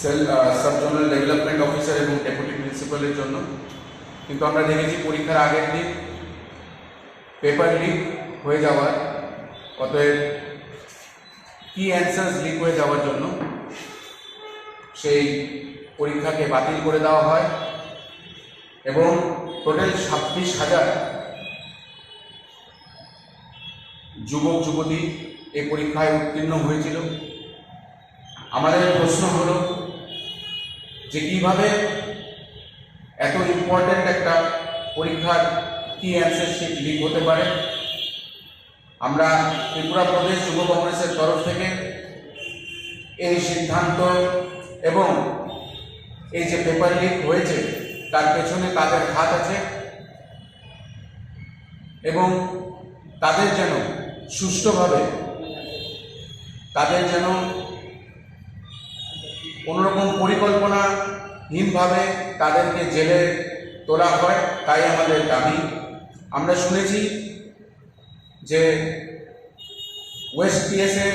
Cell sub zonal development officer এবং deputy প্রিন্সিপালের জন্য। কিন্তু আমরা দেখেছি পরীক্ষার আগের দিন, পেপার লিক হয়ে যাওয়ার, অতএব কি অ্যান্সার্স লিক হয়ে যাওয়ার জন্য সেই পরীক্ষাকে বাতিল করে দেওয়া হয় এবং টোটাল ছাব্বিশ হাজার যুবক, যুবতী এই পরীক্ষায় উত্তীর্ণ হয়েছিল। আমাদের প্রশ্ন হলো যে কীভাবে এত ইম্পর্ট্যান্ট একটা পরীক্ষার কি অ্যান্সার শিট লিক হতে পারে। আমরা ত্রিপুরা প্রদেশ যুব কংগ্রেসের তরফ থেকে এই সিদ্ধান্ত এবং এই যে পেপার লিক হয়েছে, তার পেছনে তাদের হাত আছে এবং তাদের যেন সুষ্ঠুভাবে, তাদের যেন কোনোরকম পরিকল্পনাহীনভাবে তাদেরকে জেলে তোলা হয়, তাই আমাদের দাবি। আমরা শুনেছি যে ওয়েস্ট পিএসে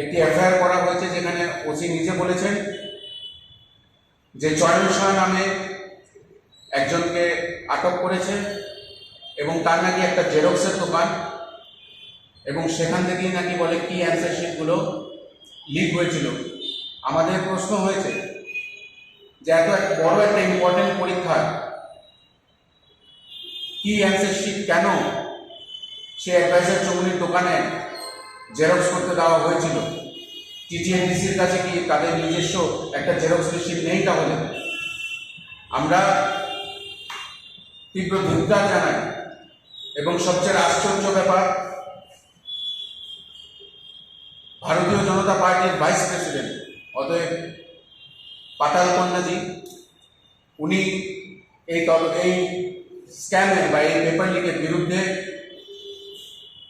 একটি এফআইআর করা হয়েছে, যেখানে ওসি নিজে বলেছেন যে চয়ন শাহ নামে একজনকে আটক করেছে এবং তার নাকি একটা জেরক্সের দোকান এবং সেখান থেকেই নাকি বলে কি অ্যান্সার শিটগুলো লিক হয়েছিল। আমাদের প্রশ্ন হয়েছে যে এত এক বড় একটা ইম্পর্টেন্ট পরীক্ষা কি অ্যান্সার শিট কেন সে অ্যাডভাইসার চৌমুনির দোকানে জেরক্স করতে দেওয়া হয়েছিল? টিটিএনডিসির কাছে কি তাদের নিজস্ব একটা জেরক্স মেশিন নেই তাহলে? আমরা তীব্র ধিক্কার জানাই এবং সবচেয়ে আশ্চর্য ব্যাপার, ভারতীয় জনতা পার্টির ভাইস প্রেসিডেন্ট অতএব পাতাল কন্যাজি উনি এই এই স্ক্যামের বা এই পেপার লিকের বিরুদ্ধে